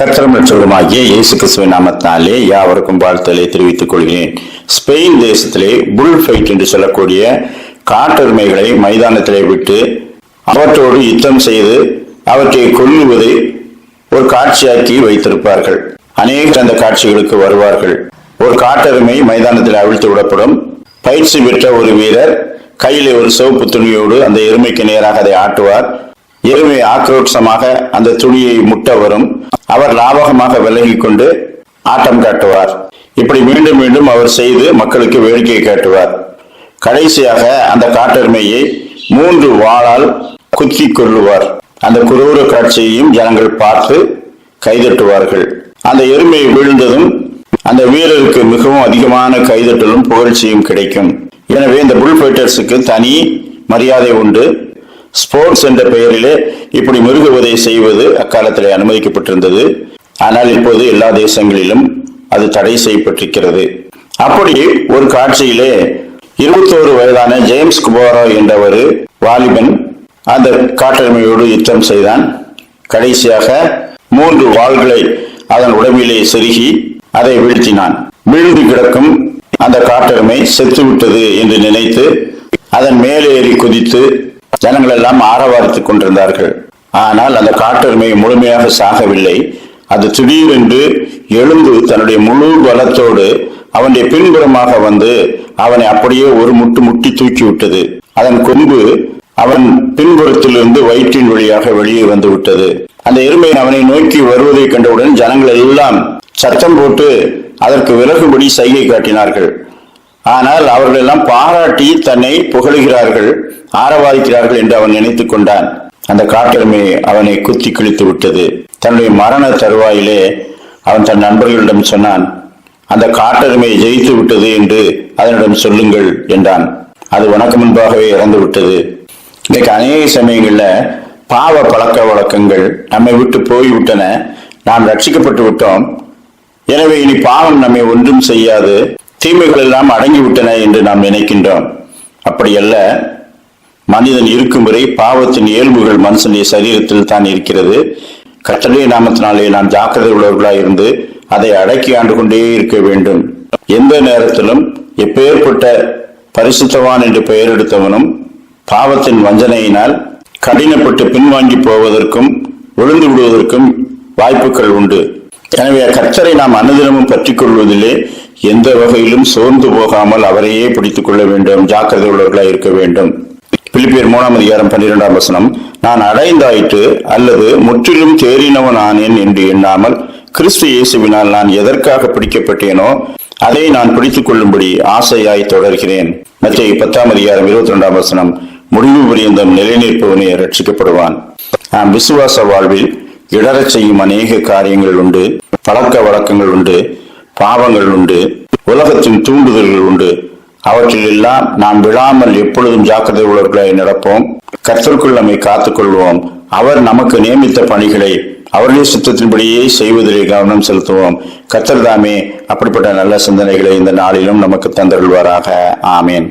கத்திரம் லட்சமாகிய இயேசு கிறிஸ்துவின் நாமத்தினாலே யாவருக்கும் வாழ்த்தலை தெரிவித்துக் கொள்கிறேன். ஸ்பெயின் தேசத்திலே புல் ஃபைட் என்று சொல்லக்கூடிய காட்டெருமைகளை மைதானத்திலே விட்டு அவற்றோடு யுத்தம் செய்து அவற்றை கொல்லுவதை ஒரு காட்சியாக்கி வைத்திருப்பார்கள். அநேகர் அந்த காட்சிகளுக்கு வருவார்கள். ஒரு காட்டெருமை மைதானத்தில் அவிழ்த்து விடப்படும். பயிற்சி பெற்ற ஒரு வீரர் கையிலே ஒரு சிவப்பு துணியோடு அந்த எருமைக்கு நேராக அதை ஆட்டுவார். எருமை ஆக்ரோட்சமாக அந்த துணியை முட்ட வரும் அவர் லாபகமாக விலகி கொண்டு ஆட்டம் காட்டுவார். இப்படி மீண்டும் மீண்டும் அவர் செய்து மக்களுக்கு வேடிக்கை காட்டுவார். கடைசியாக அந்த காட்டெருமையை மூன்று வாளால் குத்தி கொள்ளுவார் அந்த குரூர காட்சியையும் ஜனங்கள் பார்த்து கைதட்டுவார்கள். அந்த எருமை விழுந்ததும் அந்த வீரருக்கு மிகவும் அதிகமான கைதட்டலும் புகழ்ச்சியும் கிடைக்கும். எனவே இந்த புல் ஃபைட்டர்ஸுக்கு தனி மரியாதை உண்டு. ஸ்போர்ட்ஸ் என்ற பெயரிலே இப்படி மிருகுவதை செய்வது அக்காலத்திலே அனுமதிக்கப்பட்டிருந்தது. ஆனால் இப்போது எல்லா தேசங்களிலும் அது தடை செய்யப்பட்டிருக்கிறது. அப்படி ஒரு காட்சியிலே இருபத்தோரு வயதான ஜேம்ஸ் குபாரோ என்ற ஒரு வாலிபன் அந்த காட்டெருமையோடு யுத்தம் செய்தான். கடைசியாக மூன்று வாள்களை அதன் உடம்பிலே செருகி அதை வீழ்த்தினான். வீழ்ந்து கிடக்கும் அந்த காட்டெருமை செத்துவிட்டது என்று நினைத்து அதன் மேலே ஏறி குதித்து ஜனங்கள் எல்லாம் ஆரவாரித்துக் கொண்டிருந்தார்கள். ஆனால் அந்த காட்டெருமை முழுமையாக சாகவில்லை. அது திடீரென்று எழுந்து தன்னுடைய முழு பலத்தோடு அவனுடைய பின்புறமாக வந்து அவனை அப்படியே ஒரு முட்டு முட்டி தூக்கி விட்டது. அதன் கொம்பு அவன் பின்புறத்திலிருந்து வயிற்றின் வழியாக வெளியே வந்து விட்டது. அந்த எருமை அவனை நோக்கி வருவதை கண்டவுடன் ஜனங்கள் எல்லாம் சத்தம் போட்டு அதற்கு விலகுபடி சைகை காட்டினார்கள். ஆனால் அவர்களெல்லாம் பாராட்டி தன்னை புகழுகிறார்கள் ஆரவாதிக்கிறார்கள் என்று அவன் நினைத்துக் கொண்டான். அந்த காட்டெருமை அவனை குத்தி கிழித்து விட்டது. தன்னுடைய மரண தருவாயிலே அவன் தன் நண்பர்களிடம் சொன்னான் அந்த காட்டெருமை ஜெயித்து விட்டது என்று அதனிடம் சொல்லுங்கள் என்றான். அது உனக்கு முன்பாகவே இறந்து விட்டது. இன்றைக்கு அநேக சமயங்களில் பாவ பழக்க வழக்கங்கள் நம்மை விட்டு போய்விட்டன. நாம் ரட்சிக்கப்பட்டு விட்டோம். எனவே இனி பாவம் நம்மை ஒன்றும் செய்யாது. தீமைகள் எல்லாம் அடங்கிவிட்டன என்று நாம் நினைக்கின்றோம். அப்படியல்ல மனிதன் இருக்கும் வரை பாவத்தின் இயல்புகள் மனுஷனுடைய சரீரத்தில் தான் இருக்கிறது. கட்டளை நாமத்தினாலே நாம் ஜாக்கிரதை உள்ளவர்களாக இருந்து அதை அடக்கி ஆண்டு கொண்டே இருக்க வேண்டும். எந்த நேரத்திலும் எப்பேற்பட்ட பரிசுத்தவான் என்று பெயர் எடுத்தவனும் பாவத்தின் வஞ்சனையினால் கடினப்பட்டு பின்வாங்கி போவதற்கும் விழுந்து விடுவதற்கும் வாய்ப்புகள் உண்டு. எனவே கர்த்தரை நாம் அனுதினமும் பற்றிக் கொள்வதிலே எந்த வகையிலும் சோர்ந்து போகாமல் அவரையே பிடித்துக் கொள்ள வேண்டும் ஜாக்கிரதை உள்ளவர்களாக இருக்க வேண்டும். பிலிப்பியர் மூணாம் அதிகாரம் பன்னிரெண்டாம் வசனம் நான் அடைந்தாயிற்று அல்லது முற்றிலும் தேறினவன் ஆனேன் என்று எண்ணாமல் கிறிஸ்து இயேசுவினால் நான் எதற்காக பிடிக்கப்பட்டேனோ அதை நான் பிடித்துக் கொள்ளும்படி ஆசையாய் தொடர்கிறேன். மத்திய பத்தாம் அதிகாரம் இருபத்தி ரெண்டாம் வசனம் முடிவு பரியந்தம் நிலைநிற்பவனே ரட்சிக்கப்படுவான் நான் விசுவாச வாழ்வில் இடரச் செய்யும் அநேக காரியங்கள் உண்டு பழக்க வழக்கங்கள் உண்டு பாவங்கள் உண்டு உலகத்தின் தூண்டுதல்கள் உண்டு. அவற்றில் எல்லாம் நாம் விழாமல் எப்பொழுதும் ஜாக்கிரதை உள்ளவர்களாய் நடப்போம். கர்த்தருக்குள் நம்மை காத்துக்கொள்வோம் அவர் நமக்கு நியமித்த பணிகளை அவருடைய சுத்தத்தின்படியே செய்வதிலே கவனம் செலுத்துவோம். கத்தர்தாமே அப்படிப்பட்ட நல்ல சிந்தனைகளை இந்த நாளிலும் நமக்கு தந்தருள்வாராக. ஆமேன்.